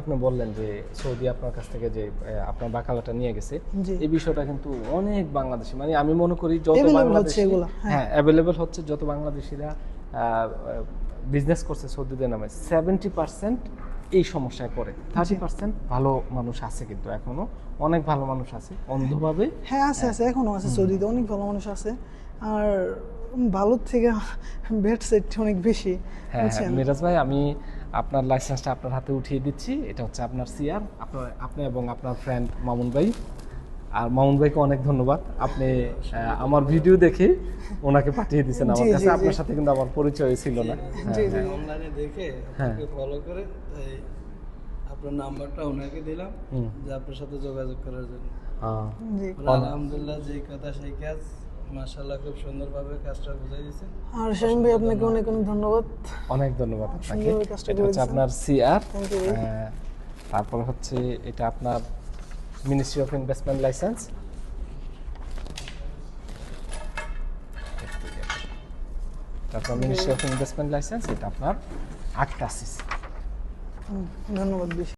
আপনি বললেন যে সৌদি আপনার কাছ থেকে যে আপনার বাকালাটা নিয়ে গেছে। এই বিষয়টা কিন্তু অনেক বাংলাদেশি মানে আমি মনে করি যত বাংলাদেশি হ্যাঁ। হ্যাঁ অ্যাভেলেবল হচ্ছে যত বাংলাদেশিরা বিজনেস করছে সৌদিদের নামে। সেভেন্টি পার্সেন্ট এই সমস্যায় পড়ে। থার্টি পার্সেন্ট ভালো মানুষ আছে কিন্তু এখনও। অনেক ভালো মানুষ আছে অন্ধভাবে। হ্যাঁ আছে আছে এখনও আছে সৌদিতে অনেক ভালো মানুষ আছে। আর ভালোর থেকে বেড সেট অনেক বেশি হ্যাঁ হ্যাঁ মিরাজ ভাই আমি আপনার লাইসেন্সটা আপনার হাতে উঠিয়ে দিচ্ছি। এটা হচ্ছে আপনার সিআর আপনার আপনি এবং আপনার ফ্রেন্ড মামুন ভাই। আর মামুন ভাইকে অনেক ধন্যবাদ। আপনি আমার ভিডিও দেখে ওনাকে পাঠিয়ে দিয়েছেন আমার কাছে। আপনার সাথে কিন্তু আমার পরিচয় ছিল না। জি জি অনলাইনে দেখে হ্যাঁ। ফলো করে আপনার নাম্বারটা ওনাকে দিলাম যে আপনার সাথে যোগাযোগ করার জন্য। আলহামদুলিল্লাহ যে কথা সেই কাজ মাশাআল্লাহ খুব সুন্দরভাবে কাজটা বুঝাই দিয়েছেন। আর শাহিন ভাই আপনাকে অনেক অনেক ধন্যবাদ। অনেক ধন্যবাদ আপনাকে। এটা হচ্ছে আপনার সিআর ভাই। তারপর হচ্ছে এটা আপনার মিনিস্ট্রি অফ ইনভেস্টমেন্ট লাইসেন্স তারপর মিনিস্ট্রি অফ ইনভেস্টমেন্ট লাইসেন্স এটা আপনার আক্টাসিস হুম, ধন্যবাদ বেশি।